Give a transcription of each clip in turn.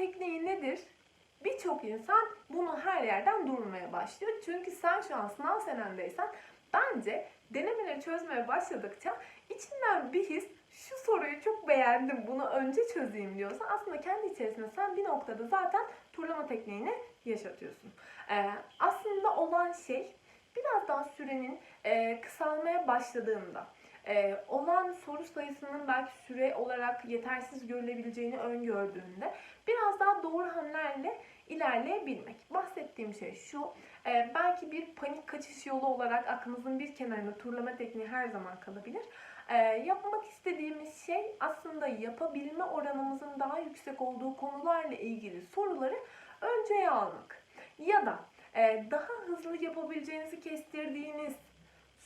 tekniği nedir? Birçok insan bunu her yerden durmaya başlıyor. Çünkü sen şu an sınav senendeysen bence denemeleri çözmeye başladıkça içinden bir his şu soruyu çok beğendim bunu önce çözeyim diyorsan aslında kendi içerisinde sen bir noktada zaten turlama tekniğini yaşatıyorsun. Ee, aslında olan şey biraz daha sürenin e, kısalmaya başladığında e, olan soru sayısının belki süre olarak yetersiz görülebileceğini öngördüğünde biraz daha doğru hamlelerle ilerleyebilmek. Bahsettiğim şey şu, e, belki bir panik kaçış yolu olarak aklınızın bir kenarında turlama tekniği her zaman kalabilir. E, yapmak istediğimiz şey aslında yapabilme oranımızın daha yüksek olduğu konularla ilgili soruları önceye almak. Ya da e, daha hızlı yapabileceğinizi kestirdiğiniz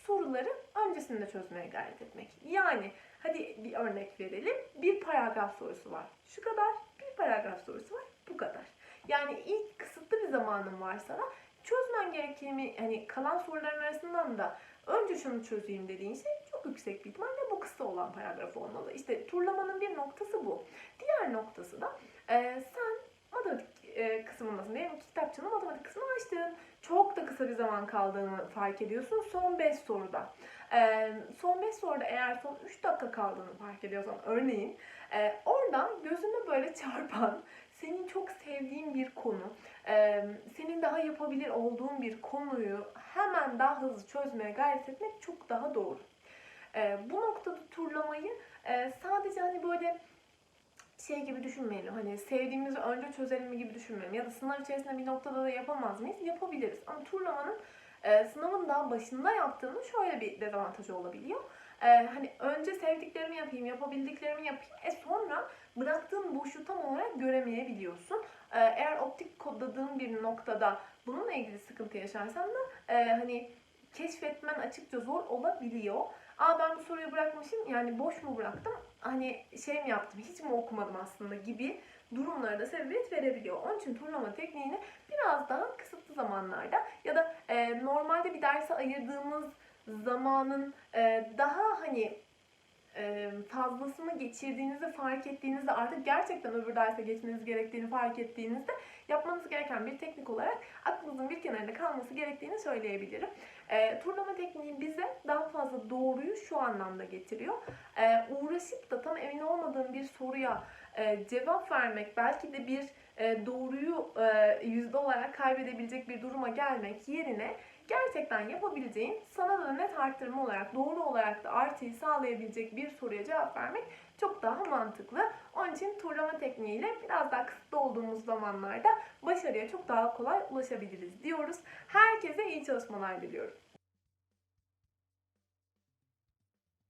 soruları öncesinde çözmeye gayret etmek. Yani hadi bir örnek verelim. Bir paragraf sorusu var. Şu kadar. Bir paragraf sorusu var. Bu kadar. Yani ilk kısıtlı bir zamanın varsa da çözmen gerektiğini hani kalan soruların arasından da önce şunu çözeyim dediğin şey çok yüksek bir ihtimalle bu kısa olan paragraf olmalı. İşte turlamanın bir noktası bu. Diğer noktası da e, sen e, kısmındasın. Diyelim ki kitapçının matematik kısmını açtın. Çok da kısa bir zaman kaldığını fark ediyorsun son 5 soruda. E, son 5 soruda eğer son 3 dakika kaldığını fark ediyorsan örneğin e, oradan gözüne böyle çarpan senin çok sevdiğin bir konu, e, senin daha yapabilir olduğun bir konuyu hemen daha hızlı çözmeye gayret etmek çok daha doğru. E, bu noktada turlamayı e, sadece hani böyle şey gibi düşünmeyelim. Hani sevdiğimizi önce çözelim gibi düşünmeyelim. Ya da sınav içerisinde bir noktada da yapamaz mıyız? Yapabiliriz. Ama turlamanın e, sınavın daha başında yaptığının şöyle bir dezavantajı olabiliyor. E, hani önce sevdiklerimi yapayım, yapabildiklerimi yapayım. E sonra bıraktığın boşluğu tam olarak göremeyebiliyorsun. E, eğer optik kodladığın bir noktada bununla ilgili sıkıntı yaşarsan da e, hani keşfetmen açıkça zor olabiliyor. Aa ben bu soruyu bırakmışım yani boş mu bıraktım? Hani şey mi yaptım hiç mi okumadım aslında gibi durumlara da sebebiyet verebiliyor. Onun için turlama tekniğini biraz daha kısıtlı zamanlarda ya da e, normalde bir derse ayırdığımız zamanın e, daha hani e, fazlasını geçirdiğinizi fark ettiğinizde artık gerçekten öbür derse geçmeniz gerektiğini fark ettiğinizde yapmanız gereken bir teknik olarak aklınızın bir kenarında kalması gerektiğini söyleyebilirim. E, turlama tekniği bize daha fazla doğruyu şu anlamda getiriyor. E, uğraşıp da tam emin olmadığım bir soruya e, cevap vermek belki de bir e, doğruyu e, yüzde olarak kaybedebilecek bir duruma gelmek yerine gerçekten yapabileceğin sana da net arttırma olarak doğru olarak da artıyı sağlayabilecek bir soruya cevap vermek çok daha mantıklı. Onun için turlama tekniğiyle biraz daha kısıtlı olduğumuz zamanlarda başarıya çok daha kolay ulaşabiliriz diyoruz. Herkese iyi çalışmalar diliyorum.